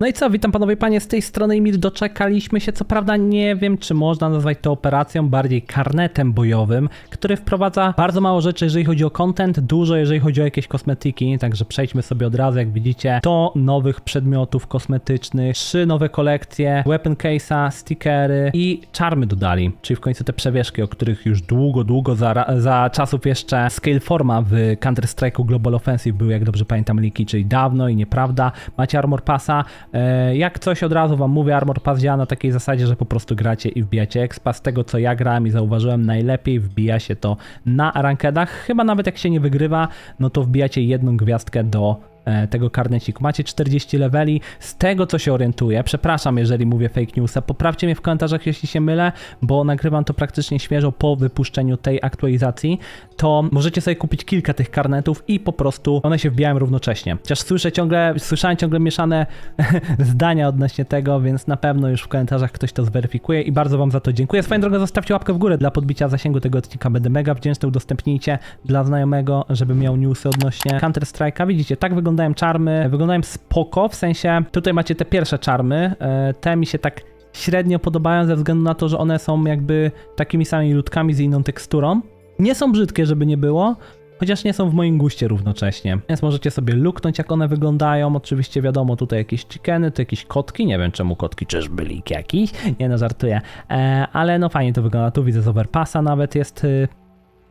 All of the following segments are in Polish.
No i co, witam panowie panie z tej strony Emil, doczekaliśmy się, co prawda nie wiem czy można nazwać to operacją, bardziej karnetem bojowym, który wprowadza bardzo mało rzeczy jeżeli chodzi o content, dużo jeżeli chodzi o jakieś kosmetyki, także przejdźmy sobie od razu, jak widzicie, do nowych przedmiotów kosmetycznych, trzy nowe kolekcje, weapon case'a, stickery i czarmy dodali, czyli w końcu te przewieszki, o których już długo, długo za, za czasów jeszcze Scale Forma w Counter-Strike'u Global Offensive był, jak dobrze pamiętam, liki, czyli dawno i nieprawda. Macie Armor Passa. E, Jak coś od razu wam mówię, Armor Pass działa na takiej zasadzie, że po prostu gracie i wbijacie expa. Z tego co ja grałem i zauważyłem, najlepiej wbija się to na rankedach. Chyba nawet jak się nie wygrywa, no to wbijacie jedną gwiazdkę do tego karneciku. Macie 40 leveli, z tego co się orientuję, przepraszam jeżeli mówię fake newsa, poprawcie mnie w komentarzach jeśli się mylę, bo nagrywam to praktycznie świeżo po wypuszczeniu tej aktualizacji, to możecie sobie kupić kilka tych karnetów i po prostu one się wbijają równocześnie. Chociaż słyszę ciągle, słyszałem ciągle mieszane zdania odnośnie tego, więc na pewno już w komentarzach ktoś to zweryfikuje i bardzo wam za to dziękuję. Swoją drogą zostawcie łapkę w górę dla podbicia zasięgu tego odcinka, będę mega wdzięczny, udostępnijcie dla znajomego, żeby miał newsy odnośnie Counter Strike'a. Widzicie, tak wyglądają czarmy, wyglądają spoko, w sensie tutaj macie te pierwsze czarmy, e, te mi się tak średnio podobają ze względu na to, że one są jakby takimi samymi ludkami z inną teksturą. Nie są brzydkie, żeby nie było, chociaż nie są w moim guście równocześnie. Więc możecie sobie luknąć, jak one wyglądają. Oczywiście wiadomo, tutaj jakieś chickeny, to jakieś kotki. Nie wiem czemu kotki, czyżby lik jakiś? Nie no, żartuję. E, ale no fajnie to wygląda. Tu widzę z overpassa nawet jest y,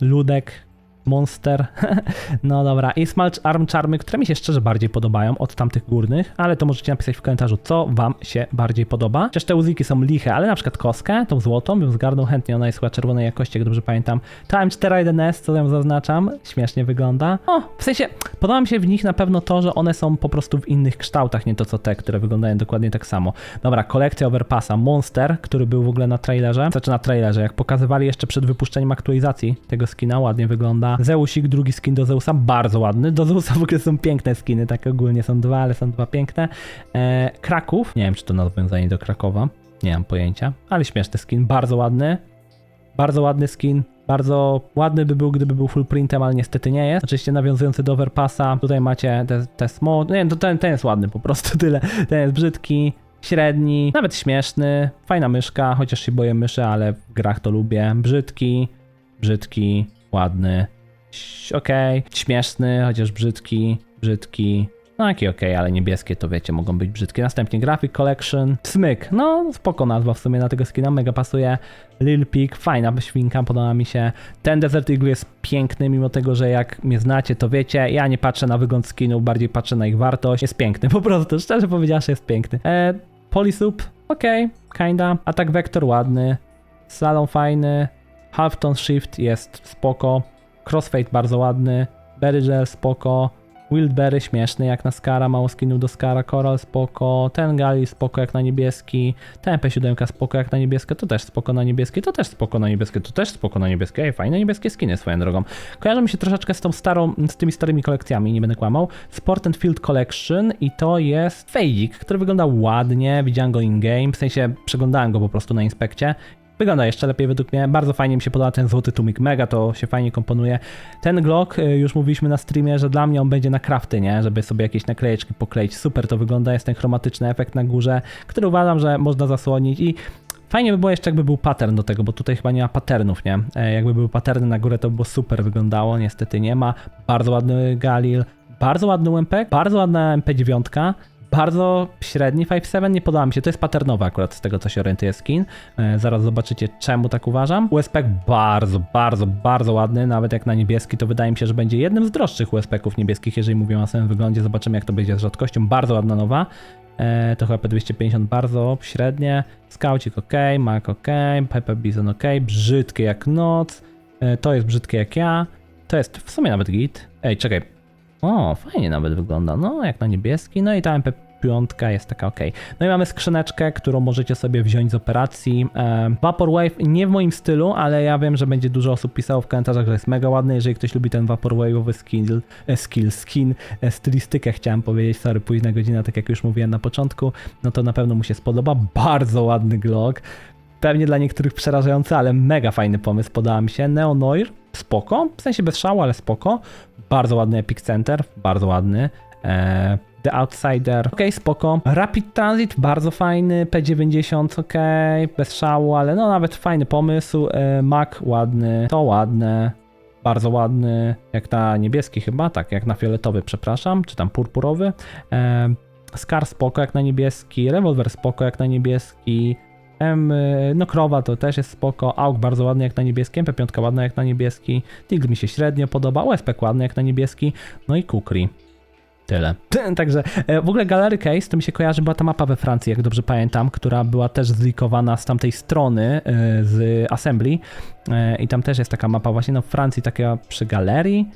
ludek. Monster. no dobra. I Smalch Arm Charmy, które mi się szczerze bardziej podobają od tamtych górnych, ale to możecie napisać w komentarzu, co wam się bardziej podoba. Chociaż te uziki są liche, ale na przykład koskę, tą złotą, bym zgarnął chętnie, ona jest chyba czerwonej jakości, jak dobrze pamiętam. Ta M41S, co ją zaznaczam, śmiesznie wygląda. O, w sensie, podoba mi się w nich na pewno to, że one są po prostu w innych kształtach, nie to co te, które wyglądają dokładnie tak samo. Dobra, kolekcja Overpassa, Monster, który był w ogóle na trailerze, znaczy na trailerze, jak pokazywali jeszcze przed wypuszczeniem aktualizacji tego skina, ładnie wygląda. Zeusik, drugi skin do Zeusa, bardzo ładny. Do Zeusa w ogóle są piękne skiny, tak ogólnie są dwa, ale są dwa piękne. E, Kraków, nie wiem czy to nawiązanie do Krakowa, nie mam pojęcia, ale śmieszny skin, bardzo ładny. Bardzo ładny skin. Bardzo ładny by był, gdyby był full printem, ale niestety nie jest. Oczywiście nawiązujący do Overpassa. Tutaj macie te, te small. Nie, to ten, ten jest ładny po prostu tyle. Ten jest brzydki, średni, nawet śmieszny. Fajna myszka, chociaż się boję myszy, ale w grach to lubię. Brzydki, brzydki, ładny. Okej, śmieszny, chociaż brzydki, brzydki. No jaki okej, ale niebieskie to wiecie, mogą być brzydkie. Następnie Graphic Collection, Smyk, no spoko nazwa w sumie na tego skina, mega pasuje. Lil Pig, fajna świnka, podoba mi się. Ten Desert Eagle jest piękny, mimo tego, że jak mnie znacie, to wiecie, ja nie patrzę na wygląd skinów, bardziej patrzę na ich wartość. Jest piękny, po prostu, szczerze powiedziawszy jest piękny. E, Polysup, okej, kinda. Atak Vector ładny. Slalom fajny. Halfton Shift jest spoko. Crossfade bardzo ładny. Berry Gel spoko. Wildberry śmieszny jak na Skara, mało skinów do Skara, Coral spoko, ten Gali spoko jak na niebieski, ten P7 spoko jak na niebieskie, to też spoko na niebieskie, to też spoko na niebieskie, to też spoko na niebieskie, ej, fajne niebieskie skiny swoją drogą. Kojarzą mi się troszeczkę z tą starą, z tymi starymi kolekcjami, nie będę kłamał. Sport and Field Collection i to jest fejdzik, który wygląda ładnie, widziałem go in-game, w sensie przeglądałem go po prostu na inspekcie Wygląda jeszcze lepiej według mnie. Bardzo fajnie mi się podoba ten złoty tumik. Mega to się fajnie komponuje. Ten Glock, y, już mówiliśmy na streamie, że dla mnie on będzie na crafty, nie? Żeby sobie jakieś naklejeczki pokleić. Super to wygląda. Jest ten chromatyczny efekt na górze, który uważam, że można zasłonić i Fajnie by było jeszcze jakby był pattern do tego, bo tutaj chyba nie ma patternów, nie? E, jakby były patterny na górę, to by było super wyglądało. Niestety nie ma. Bardzo ładny Galil, bardzo ładny UMP, bardzo ładna MP9, bardzo średni 5.7, nie podoba mi się. To jest patternowe akurat z tego, co się orientuje skin. E, zaraz zobaczycie, czemu tak uważam. USP bardzo, bardzo, bardzo ładny. Nawet jak na niebieski, to wydaje mi się, że będzie jednym z droższych USP-ków niebieskich, jeżeli mówię o samym wyglądzie. Zobaczymy, jak to będzie z rzadkością. Bardzo ładna nowa. E, to chyba P250 bardzo średnie. Skaucik ok, Mac ok, Pepe Bison ok, brzydkie jak noc. E, to jest brzydkie jak ja. To jest w sumie nawet git. Ej, czekaj, o, fajnie nawet wygląda. No, jak na niebieski. No i ta MP5 jest taka ok. No i mamy skrzyneczkę, którą możecie sobie wziąć z operacji. E, Vaporwave nie w moim stylu, ale ja wiem, że będzie dużo osób pisało w komentarzach, że jest mega ładny. Jeżeli ktoś lubi ten Vaporwave'owy skill, e, skill, skin, e, stylistykę chciałem powiedzieć, sorry, późna godzina, tak jak już mówiłem na początku, no to na pewno mu się spodoba. Bardzo ładny Glock. Pewnie dla niektórych przerażający, ale mega fajny pomysł, podoba mi się. Neonoir, spoko, w sensie bez szału, ale spoko. Bardzo ładny Epic Center, bardzo ładny. Eee, The Outsider, okej, spoko. Rapid Transit, bardzo fajny, P90, okej, bez szału, ale no nawet fajny pomysł. E, Mac, ładny, to ładne, bardzo ładny, jak na niebieski chyba, tak, jak na fioletowy, przepraszam, czy tam purpurowy. E, Scar spoko jak na niebieski, rewolwer spoko jak na niebieski, M, y, no krowa to też jest spoko, AUG bardzo ładny jak na niebieski, MP5 ładna jak na niebieski, Tigl mi się średnio podoba, USP ładny jak na niebieski, no i Kukri. Tyle. Także e, w ogóle Gallery Case to mi się kojarzy, była ta mapa we Francji, jak dobrze pamiętam, która była też zlikowana z tamtej strony e, z Assembly E, i tam też jest taka mapa właśnie no w Francji, taka przy galerii.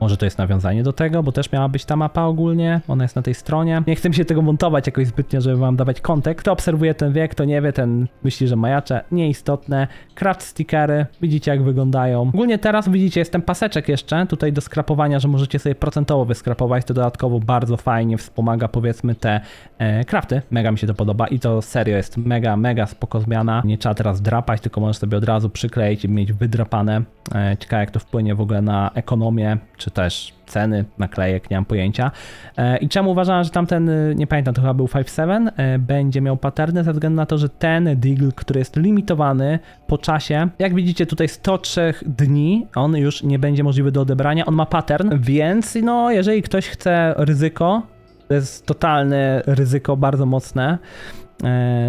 Może to jest nawiązanie do tego, bo też miała być ta mapa ogólnie, ona jest na tej stronie. Nie chcę mi się tego montować jakoś zbytnio, żeby wam dawać kontekst. Kto obserwuje ten wiek, to nie wie, ten myśli, że majacze, nieistotne. Craft stickery, widzicie jak wyglądają. Ogólnie teraz widzicie, jest ten paseczek jeszcze tutaj do skrapowania, że możecie sobie procentowo wyskrapować, to dodatkowo bardzo fajnie wspomaga powiedzmy te e, crafty. Mega mi się to podoba i to serio jest mega, mega spoko zmiana. Nie trzeba teraz drapać, tylko możesz sobie od razu przykleić i mieć wydrapane. E, ciekawe jak to wpłynie w ogóle na ekonomię, czy też ceny naklejek, nie mam pojęcia. E, I czemu uważam, że tamten, y, nie pamiętam, to chyba był 5.7, e, będzie miał paterny ze względu na to, że ten deagle, który jest limitowany po czasie, jak widzicie tutaj 103 dni, on już nie będzie możliwy do odebrania, on ma pattern, więc no jeżeli ktoś chce ryzyko, to jest totalne ryzyko, bardzo mocne, e,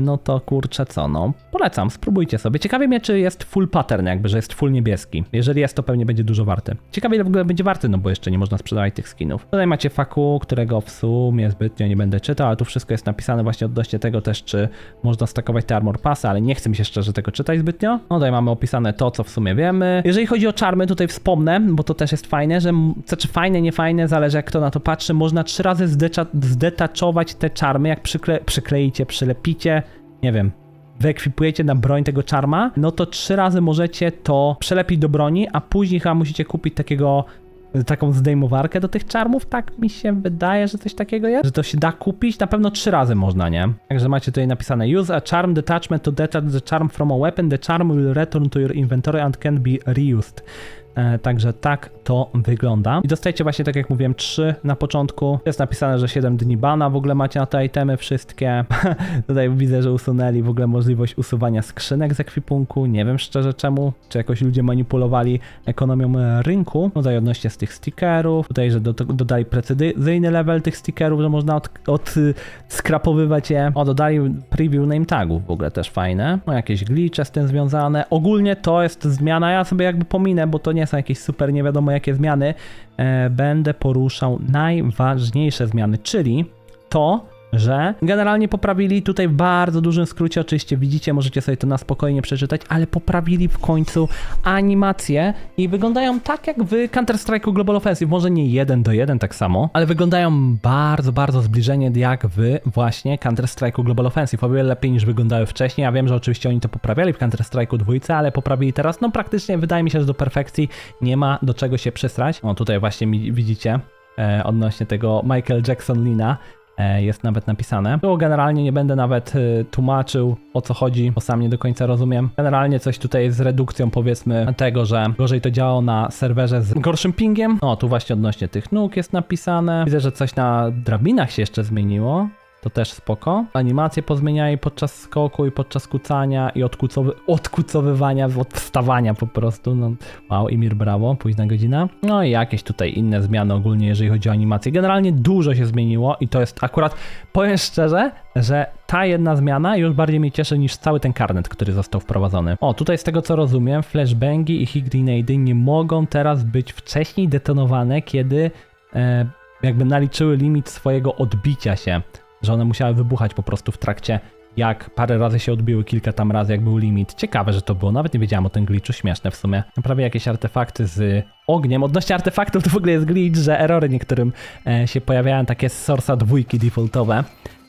no to kurczę co, no polecam, spróbujcie sobie. Ciekawie mnie, czy jest full pattern jakby, że jest full niebieski. Jeżeli jest, to pewnie będzie dużo warty. Ciekawie ile w ogóle będzie warty, no bo jeszcze nie można sprzedawać tych skinów. Tutaj macie faku, którego w sumie zbytnio nie będę czytał, ale tu wszystko jest napisane właśnie odnośnie tego też, czy można stakować te armor passy, ale nie chcę mi się szczerze tego czytać zbytnio. No tutaj mamy opisane to, co w sumie wiemy. Jeżeli chodzi o czarmy, tutaj wspomnę, bo to też jest fajne, że znaczy fajne, nie fajne, zależy jak kto na to patrzy, można trzy razy zdetaczować te czarmy, jak przykle- przykleicie, przylepicie, nie wiem, wyekwipujecie na broń tego czarma, no to trzy razy możecie to przelepić do broni, a później chyba musicie kupić takiego taką zdejmowarkę do tych czarmów, tak mi się wydaje, że coś takiego jest, że to się da kupić, na pewno trzy razy można, nie? Także macie tutaj napisane use a charm detachment to detach the charm from a weapon, the charm will return to your inventory and can be reused. E, także tak to wygląda. I dostajecie właśnie, tak jak mówiłem, 3 na początku. Jest napisane, że 7 dni bana w ogóle macie na te itemy wszystkie. Tutaj widzę, że usunęli w ogóle możliwość usuwania skrzynek z ekwipunku. Nie wiem szczerze czemu. Czy jakoś ludzie manipulowali ekonomią e, rynku. Tutaj odnośnie z tych stickerów. Tutaj, że do, dodali precyzyjny level tych stickerów, że można od, od y, skrapowywać je. O, dodali preview name tagów w ogóle też fajne. No jakieś glitche z tym związane. Ogólnie to jest zmiana, ja sobie jakby pominę, bo to nie są jakieś super nie wiadomo jakie zmiany. E, będę poruszał najważniejsze zmiany, czyli to, że generalnie poprawili tutaj w bardzo dużym skrócie, oczywiście widzicie, możecie sobie to na spokojnie przeczytać, ale poprawili w końcu animacje i wyglądają tak jak w Counter-Strike'u Global Offensive, może nie jeden do jeden tak samo, ale wyglądają bardzo, bardzo zbliżenie jak w właśnie Counter-Strike'u Global Offensive, o wiele lepiej niż wyglądały wcześniej, ja wiem, że oczywiście oni to poprawiali w Counter-Strike'u dwójce, ale poprawili teraz, no praktycznie wydaje mi się, że do perfekcji nie ma do czego się przysrać. O, tutaj właśnie widzicie e, odnośnie tego Michael Jackson Lina, jest nawet napisane. Tu generalnie nie będę nawet e, tłumaczył o co chodzi, bo sam nie do końca rozumiem. Generalnie coś tutaj z redukcją powiedzmy tego, że gorzej to działało na serwerze z gorszym pingiem. O, tu właśnie odnośnie tych nóg jest napisane. Widzę, że coś na drabinach się jeszcze zmieniło. To też spoko. Animacje pozmieniali podczas skoku i podczas kucania i odkucowy, odkucowywania, odwstawania po prostu. No, wow, Imir brawo, późna godzina. No i jakieś tutaj inne zmiany ogólnie, jeżeli chodzi o animację. Generalnie dużo się zmieniło i to jest akurat, powiem szczerze, że ta jedna zmiana już bardziej mnie cieszy niż cały ten karnet, który został wprowadzony. O, tutaj z tego co rozumiem, flashbangi i hit grenady nie mogą teraz być wcześniej detonowane, kiedy e, jakby naliczyły limit swojego odbicia się że one musiały wybuchać po prostu w trakcie, jak parę razy się odbiły, kilka tam razy, jak był limit. Ciekawe, że to było, nawet nie wiedziałem o tym glitchu, śmieszne w sumie. Prawie jakieś artefakty z ogniem. Odnośnie artefaktów to w ogóle jest glitch, że erory niektórym e, się pojawiają, takie z Source'a dwójki defaultowe.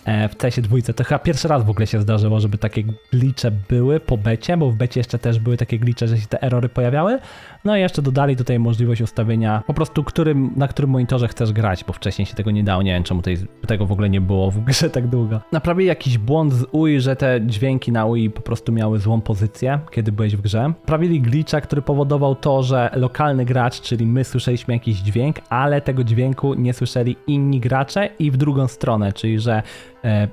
e, w CS dwójce. To chyba pierwszy raz w ogóle się zdarzyło, żeby takie glitche były po becie, bo w becie jeszcze też były takie glitche, że się te erory pojawiały. No i jeszcze dodali tutaj możliwość ustawienia po prostu, którym, na którym monitorze chcesz grać, bo wcześniej się tego nie dało. Nie wiem, czemu tej, tego w ogóle nie było w grze tak długo. Naprawili jakiś błąd z UI, że te dźwięki na UI po prostu miały złą pozycję, kiedy byłeś w grze. Naprawili glitcha, który powodował to, że lokalny gracz, czyli my słyszeliśmy jakiś dźwięk, ale tego dźwięku nie słyszeli inni gracze i w drugą stronę, czyli że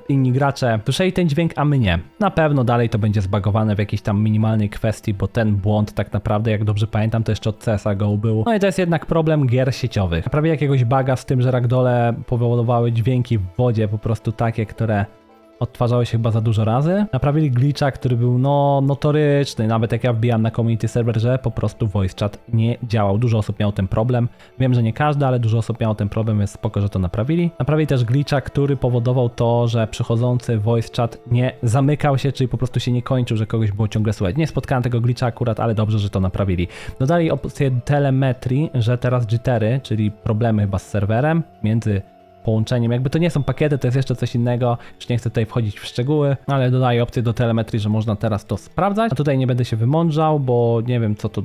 inni gracze słyszeli ten dźwięk, a my nie. Na pewno dalej to będzie zbagowane w jakiejś tam minimalnej kwestii, bo ten błąd tak naprawdę, jak dobrze pamiętam, to jeszcze od CSA Go był. No i to jest jednak problem gier sieciowych. Prawie jakiegoś baga z tym, że ragdole powodowały dźwięki w wodzie po prostu takie, które odtwarzały się chyba za dużo razy. Naprawili glitcha, który był no notoryczny, nawet jak ja wbijam na community server, że po prostu voice chat nie działał. Dużo osób miało ten problem. Wiem, że nie każdy, ale dużo osób miało ten problem, więc spoko, że to naprawili. Naprawili też glitcha, który powodował to, że przychodzący voice chat nie zamykał się, czyli po prostu się nie kończył, że kogoś było ciągle słychać. Nie spotkałem tego glitcha akurat, ale dobrze, że to naprawili. Dodali opcję telemetrii, że teraz jittery, czyli problemy chyba z serwerem między połączeniem. Jakby to nie są pakiety, to jest jeszcze coś innego. Już nie chcę tutaj wchodzić w szczegóły, ale dodaję opcję do telemetrii, że można teraz to sprawdzać. A tutaj nie będę się wymądrzał, bo nie wiem, co to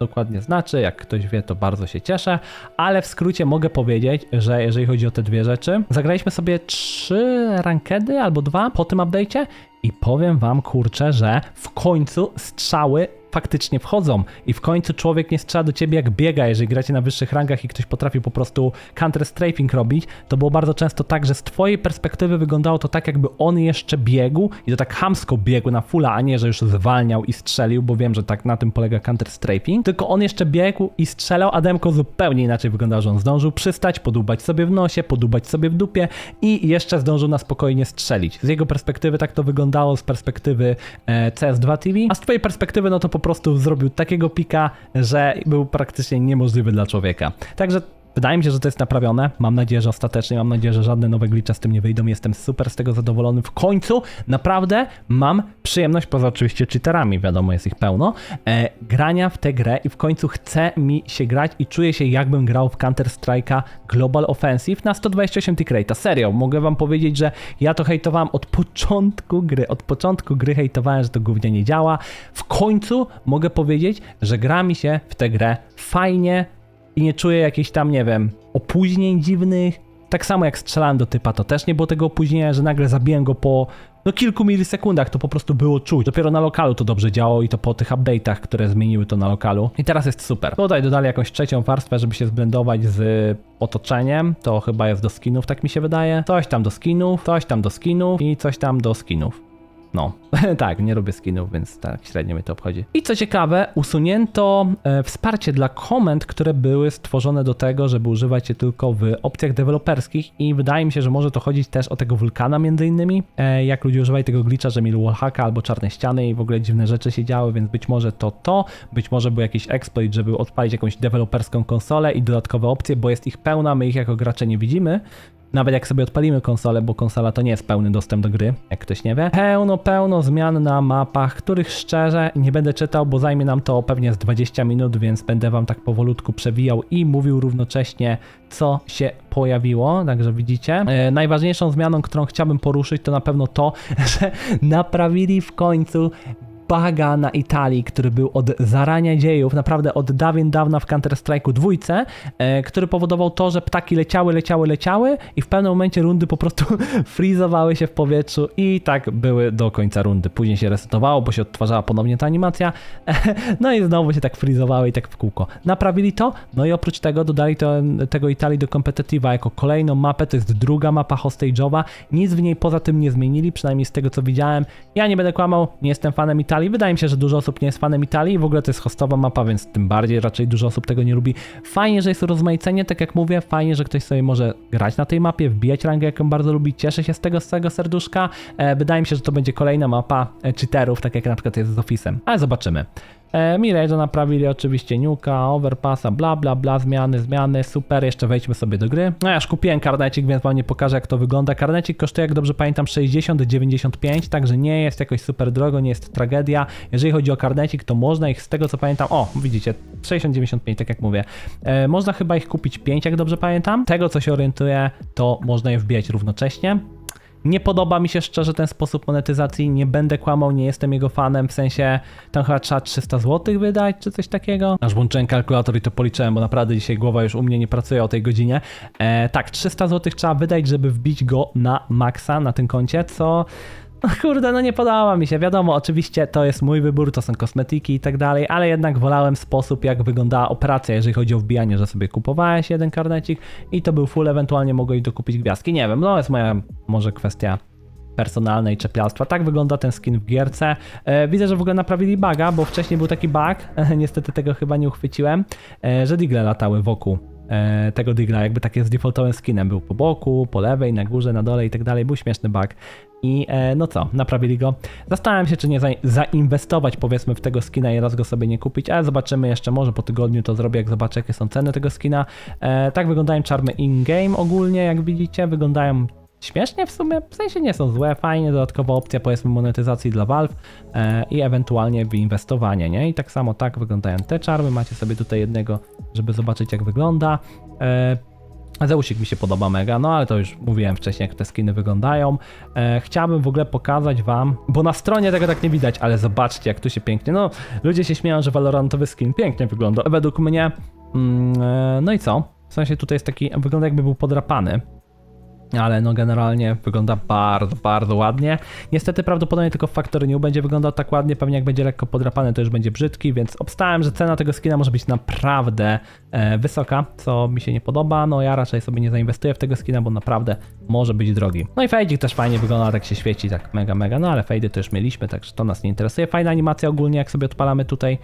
dokładnie znaczy. Jak ktoś wie, to bardzo się cieszę, ale w skrócie mogę powiedzieć, że jeżeli chodzi o te dwie rzeczy, zagraliśmy sobie trzy rankedy albo dwa po tym update'cie i powiem wam, kurczę, że w końcu strzały faktycznie wchodzą i w końcu człowiek nie strzela do ciebie jak biega, jeżeli gracie na wyższych rangach i ktoś potrafi po prostu counter strafing robić, to było bardzo często tak, że z twojej perspektywy wyglądało to tak, jakby on jeszcze biegł i to tak hamsko biegł na fulla, a nie, że już zwalniał i strzelił, bo wiem, że tak na tym polega counter strafing, tylko on jeszcze biegł i strzelał, a Demko zupełnie inaczej wyglądał, że on zdążył przystać, podubać sobie w nosie, podubać sobie w dupie i jeszcze zdążył na spokojnie strzelić. Z jego perspektywy tak to wyglądało, z perspektywy e, CS2 TV, a z twojej perspektywy no to po prostu zrobił takiego pika, że był praktycznie niemożliwy dla człowieka. Także Wydaje mi się, że to jest naprawione. Mam nadzieję, że ostatecznie, mam nadzieję, że żadne nowe glitche z tym nie wyjdą. Jestem super z tego zadowolony. W końcu naprawdę mam przyjemność, poza oczywiście cheaterami, wiadomo, jest ich pełno, e, grania w tę grę i w końcu chce mi się grać i czuję się jakbym grał w Counter Strike'a Global Offensive na 128 tick rate. Serio, mogę wam powiedzieć, że ja to hejtowałem od początku gry. Od początku gry hejtowałem, że to głównie nie działa. W końcu mogę powiedzieć, że gra mi się w tę grę fajnie, i nie czuję jakichś tam, nie wiem, opóźnień dziwnych. Tak samo jak strzelałem do typa, to też nie było tego opóźnienia, że nagle zabiłem go po no, kilku milisekundach, to po prostu było czuć. Dopiero na lokalu to dobrze działało i to po tych update'ach, które zmieniły to na lokalu. I teraz jest super. Tutaj dodali jakąś trzecią warstwę, żeby się zblendować z otoczeniem. To chyba jest do skinów, tak mi się wydaje. Coś tam do skinów, coś tam do skinów i coś tam do skinów. No, tak, nie robię skinów, więc tak średnio mnie to obchodzi. I co ciekawe, usunięto e, wsparcie dla komend, które były stworzone do tego, żeby używać je tylko w opcjach deweloperskich i wydaje mi się, że może to chodzić też o tego wulkana między innymi, e, jak ludzie używali tego glitcha, że mieli wallhacka albo czarne ściany i w ogóle dziwne rzeczy się działy, więc być może to to, być może był jakiś exploit, żeby odpalić jakąś deweloperską konsolę i dodatkowe opcje, bo jest ich pełna, my ich jako gracze nie widzimy, nawet jak sobie odpalimy konsolę, bo konsola to nie jest pełny dostęp do gry, jak ktoś nie wie. Pełno, pełno zmian na mapach, których szczerze nie będę czytał, bo zajmie nam to pewnie z 20 minut, więc będę wam tak powolutku przewijał i mówił równocześnie, co się pojawiło. Także widzicie. E, najważniejszą zmianą, którą chciałbym poruszyć, to na pewno to, że naprawili w końcu baga na Italii, który był od zarania dziejów, naprawdę od dawien dawna w Counter-Strike'u dwójce, e, który powodował to, że ptaki leciały, leciały, leciały i w pewnym momencie rundy po prostu freezowały się w powietrzu i tak były do końca rundy. Później się resetowało, bo się odtwarzała ponownie ta animacja, no i znowu się tak freezowały i tak w kółko. Naprawili to, no i oprócz tego dodali to, tego Italii do Competitiva jako kolejną mapę, to jest druga mapa hostage'owa, nic w niej poza tym nie zmienili, przynajmniej z tego co widziałem. Ja nie będę kłamał, nie jestem fanem Italii, Italii. Wydaje mi się, że dużo osób nie jest fanem Italii. W ogóle to jest hostowa mapa, więc tym bardziej raczej dużo osób tego nie lubi. Fajnie, że jest rozmaicenie, tak jak mówię, fajnie, że ktoś sobie może grać na tej mapie, wbijać rangę, jaką bardzo lubi, cieszę się z tego z całego serduszka. E, wydaje mi się, że to będzie kolejna mapa e, cheaterów, tak jak na przykład jest z Office'em. Ale zobaczymy. E, Mirage'a naprawili oczywiście Nuka, Overpassa, bla bla bla, zmiany, zmiany, super, jeszcze wejdźmy sobie do gry. No ja już kupiłem karnecik, więc wam nie pokażę jak to wygląda. Karnecik kosztuje, jak dobrze pamiętam, 60-95, także nie jest jakoś super drogo, nie jest tragedia. Jeżeli chodzi o karnecik, to można ich z tego co pamiętam, o widzicie, 60-95, tak jak mówię. E, można chyba ich kupić 5, jak dobrze pamiętam. Tego co się orientuję, to można je wbijać równocześnie. Nie podoba mi się szczerze ten sposób monetyzacji, nie będę kłamał, nie jestem jego fanem, w sensie tam chyba trzeba 300 zł wydać, czy coś takiego. Aż włączyłem kalkulator i to policzyłem, bo naprawdę dzisiaj głowa już u mnie nie pracuje o tej godzinie. E, tak, 300 zł trzeba wydać, żeby wbić go na maksa na tym koncie, co... No kurde, no nie podoba mi się. Wiadomo, oczywiście to jest mój wybór, to są kosmetyki i tak dalej, ale jednak wolałem sposób, jak wyglądała operacja, jeżeli chodzi o wbijanie, że sobie kupowałeś jeden karnecik i to był full, ewentualnie mogłeś dokupić gwiazdki. Nie wiem, no jest moja może kwestia personalne i czepialstwa. Tak wygląda ten skin w gierce. E, widzę, że w ogóle naprawili buga, bo wcześniej był taki bug, niestety tego chyba nie uchwyciłem, e, że digle latały wokół e, tego digla, jakby takie z defaultowym skinem. Był po boku, po lewej, na górze, na dole i tak dalej. Był śmieszny bug. I e, no co, naprawili go. Zastanawiam się, czy nie za, zainwestować powiedzmy w tego skina i raz go sobie nie kupić, ale zobaczymy jeszcze, może po tygodniu to zrobię, jak zobaczę jakie są ceny tego skina. E, tak wyglądają czarmy in-game ogólnie, jak widzicie, wyglądają śmiesznie w sumie, w sensie nie są złe, fajnie, dodatkowa opcja powiedzmy monetyzacji dla Valve e, i ewentualnie wyinwestowanie, nie? I tak samo tak wyglądają te czarmy, macie sobie tutaj jednego, żeby zobaczyć jak wygląda. E, Zeusik mi się podoba mega, no ale to już mówiłem wcześniej, jak te skiny wyglądają. E, chciałbym w ogóle pokazać wam, bo na stronie tego tak nie widać, ale zobaczcie, jak tu się pięknie, no ludzie się śmieją, że Valorantowy skin pięknie wygląda. Według mnie, mm, e, no i co? W sensie tutaj jest taki, wygląda jakby był podrapany. Ale no generalnie wygląda bardzo, bardzo ładnie. Niestety prawdopodobnie tylko Factory New będzie wyglądał tak ładnie, pewnie jak będzie lekko podrapany to już będzie brzydki, więc obstałem, że cena tego skina może być naprawdę e, wysoka, co mi się nie podoba. No ja raczej sobie nie zainwestuję w tego skina, bo naprawdę może być drogi. No i fejdzik też fajnie wygląda, tak się świeci, tak mega, mega, no ale fejdy już mieliśmy, także to nas nie interesuje. Fajna animacja ogólnie, jak sobie odpalamy tutaj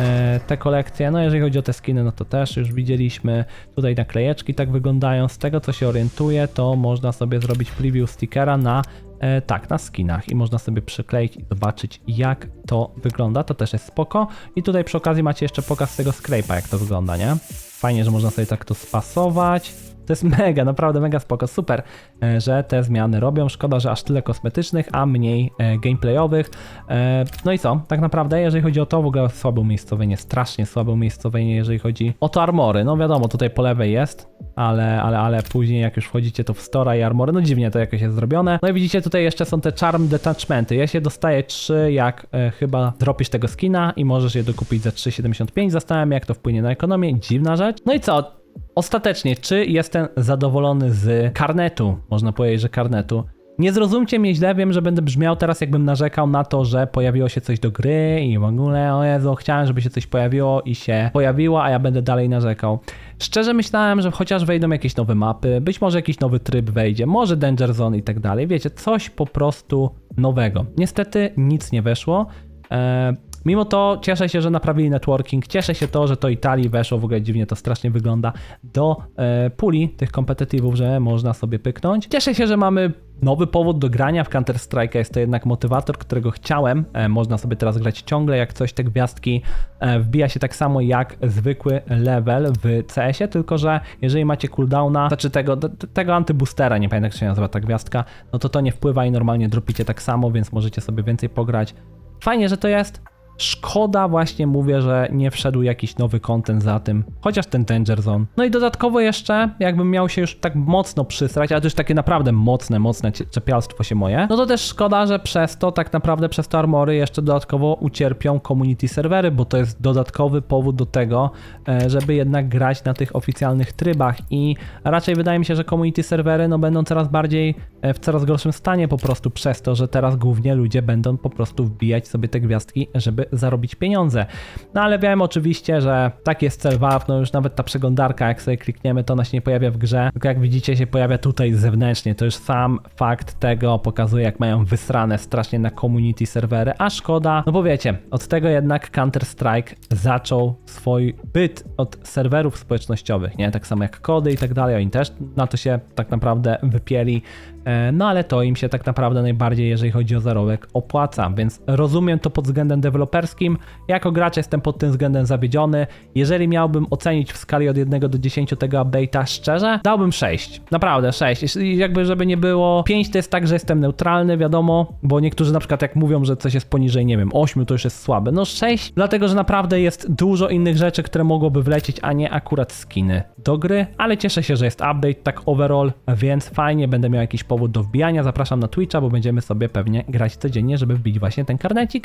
e, te kolekcje. No jeżeli chodzi o te skiny, no to też już widzieliśmy. Tutaj naklejeczki tak wyglądają. Z tego co się orientuję, to można sobie zrobić preview stickera na e, tak, na skinach i można sobie przykleić i zobaczyć jak to wygląda, to też jest spoko. I tutaj przy okazji macie jeszcze pokaz tego scrape'a jak to wygląda, nie? Fajnie, że można sobie tak to spasować, to jest mega, naprawdę mega spoko, super, e, że te zmiany robią. Szkoda, że aż tyle kosmetycznych, a mniej e, gameplayowych. E, no i co? Tak naprawdę, jeżeli chodzi o to, w ogóle słabe umiejscowienie, strasznie słabe umiejscowienie, jeżeli chodzi o to armory. No wiadomo, tutaj po lewej jest, ale, ale, ale później jak już wchodzicie to w Stora i armory, no dziwnie to jakoś jest zrobione. No i widzicie tutaj jeszcze są te charm detachmenty. Ja się dostaje 3 jak e, chyba dropisz tego skina i możesz je dokupić za 3,75. Zastanawiam jak to wpłynie na ekonomię, dziwna rzecz. No i co? Ostatecznie, czy jestem zadowolony z karnetu? Można powiedzieć, że karnetu. Nie zrozumcie mnie źle, wiem, że będę brzmiał teraz, jakbym narzekał na to, że pojawiło się coś do gry i w ogóle, o Jezu, chciałem, żeby się coś pojawiło i się pojawiło, a ja będę dalej narzekał. Szczerze myślałem, że chociaż wejdą jakieś nowe mapy, być może jakiś nowy tryb wejdzie, może Danger Zone i tak dalej, wiecie, coś po prostu nowego. Niestety nic nie weszło. Eee, Mimo to cieszę się, że naprawili networking, cieszę się to, że to Italii weszło, w ogóle dziwnie to strasznie wygląda, do e, puli tych kompetitywów, że można sobie pyknąć. Cieszę się, że mamy nowy powód do grania w Counter Strike. Jest to jednak motywator, którego chciałem. E, można sobie teraz grać ciągle, jak coś te gwiazdki e, wbija się tak samo jak zwykły level w CS-ie, tylko że jeżeli macie cooldowna, znaczy tego, tego antyboostera, nie pamiętam jak się nazywa ta gwiazdka, no to to nie wpływa i normalnie dropicie tak samo, więc możecie sobie więcej pograć. Fajnie, że to jest. Szkoda właśnie mówię, że nie wszedł jakiś nowy content za tym, chociaż ten Danger Zone. No i dodatkowo jeszcze, jakbym miał się już tak mocno przysrać, ale to już takie naprawdę mocne, mocne czepialstwo się moje, no to też szkoda, że przez to tak naprawdę przez te armory jeszcze dodatkowo ucierpią community serwery, bo to jest dodatkowy powód do tego, e, żeby jednak grać na tych oficjalnych trybach i raczej wydaje mi się, że community serwery no będą coraz bardziej e, w coraz gorszym stanie po prostu przez to, że teraz głównie ludzie będą po prostu wbijać sobie te gwiazdki, żeby zarobić pieniądze. No ale wiem oczywiście, że taki jest cel Valve, no już nawet ta przeglądarka, jak sobie klikniemy, to ona się nie pojawia w grze, tylko jak widzicie się pojawia tutaj zewnętrznie, to już sam fakt tego pokazuje, jak mają wysrane strasznie na community serwery, a szkoda, no bo wiecie, od tego jednak Counter-Strike zaczął swój byt od serwerów społecznościowych, nie? Tak samo jak kody i tak dalej, oni też na to się tak naprawdę wypieli, no ale to im się tak naprawdę najbardziej, jeżeli chodzi o zarobek, opłaca, więc rozumiem to pod względem deweloperskim. Jako gracz jestem pod tym względem zawiedziony. Jeżeli miałbym ocenić w skali od 1 do 10 tego update'a szczerze, dałbym 6. Naprawdę 6. Jakby żeby nie było 5 to jest tak, że jestem neutralny, wiadomo, bo niektórzy na przykład jak mówią, że coś jest poniżej, nie wiem, 8 to już jest słabe. No 6, dlatego że naprawdę jest dużo innych rzeczy, które mogłoby wlecieć, a nie akurat skiny do gry, ale cieszę się, że jest update tak overall, więc fajnie będę miał jakiś powód powód do wbijania. Zapraszam na Twitcha, bo będziemy sobie pewnie grać codziennie, żeby wbić właśnie ten karnecik.